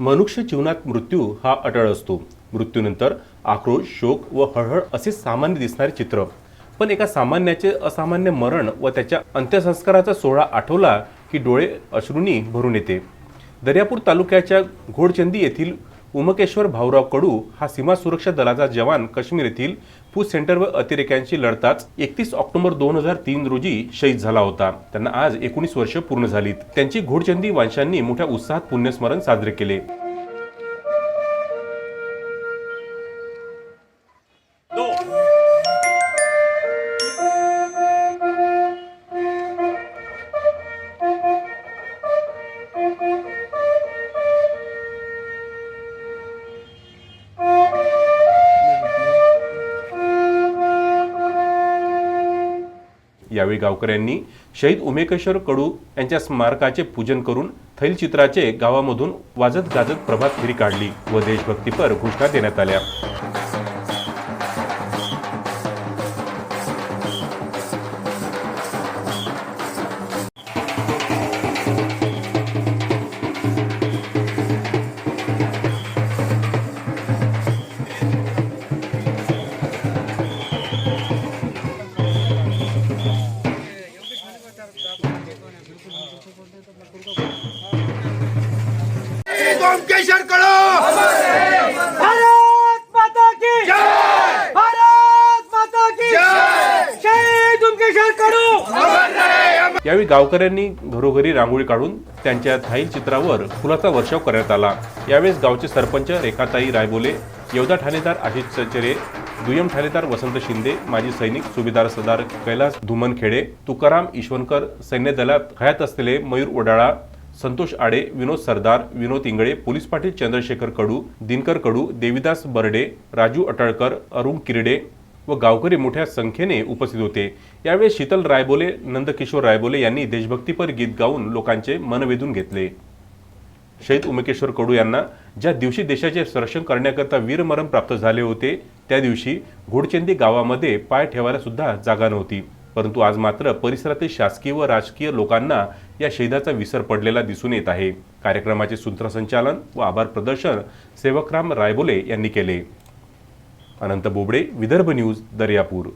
मनुष्य जीवनात मृत्यू हा अटळ असतो. मृत्यूनंतर आक्रोश शोक व हळहळ असे सामान्य दिसणारे चित्र. पण एका सामान्याचे असामान्य मरण व त्याच्या अंत्यसंस्काराचा सोहळा आठवला की डोळे अश्रूंनी भरून येते. दर्यापूर तालुक्याच्या घोडचंदी येथील उमकेश्वर भाऊराव कडू हा सीमा सुरक्षा दलाचा जवान काश्मीर येथील फूड सेंटर व अतिरेक्यांशी लढताच एकतीस ऑक्टोबर दोन हजार तीन रोजी शहीद झाला होता. त्यांना आज एकोणीस वर्ष पूर्ण झालीत. त्यांची घोडचंदी वंशांनी मोठ्या उत्साहात पुण्यस्मरण साजरे केले. यावेळी गावकऱ्यांनी शहीद उमेकेश्वर कडू यांच्या स्मारकाचे पूजन करून थैलचित्राचे गावामधून वाजत गाजत प्रभात फेरी काढली व देशभक्तीपर घोषणा देण्यात आल्या. ओमकेश्वर भारत माता की जय! भारत माता की जय! शहीद यावेळी गावकऱ्यांनी घरोघरी रांगोळी काढून त्यांच्या थाईल चित्रावर फुलाचा वर्षाव करण्यात आला यावेळेस गावचे सरपंच रेखाताई रायबोले येवदा ठाणेदार आशिष चचेरे दुय्यम ठाणेदार वसंत शिंदे माजी सैनिक सुभेदार सरदार कैलास धुमनखेडे तुकाराम ईश्वनकर सैन्य दलात हयात असलेले मयूर ओडाळा संतोष आडे विनोद सरदार विनोद इंगळे पोलीस पाटील चंद्रशेखर कडू दिनकर कडू देविदास बर्डे राजू अटळकर अरुण किरडे व गावकरी मोठ्या संख्येने उपस्थित होते. यावेळी शीतल रायबोले नंदकिशोर रायबोले यांनी देशभक्तीपर गीत गाऊन लोकांचे मन वेधून घेतले. शहीद उमेकेश्वर कडू यांना ज्या दिवशी देशाचे संरक्षण करण्याकरता वीरमरण प्राप्त झाले होते त्या दिवशी घोडचंदी गावामध्ये पाय ठेवायला सुद्धा जागा नव्हती. परंतु आज मात्र परिसरातील शासकीय व राजकीय लोकांना या शहीदाचा विसर पडलेला दिसून येत आहे. कार्यक्रमाचे सूत्रसंचालन व आभार प्रदर्शन सेवकराम रायबोले यांनी केले. अनंत बोबडे विदर्भ न्यूज दर्यापूर.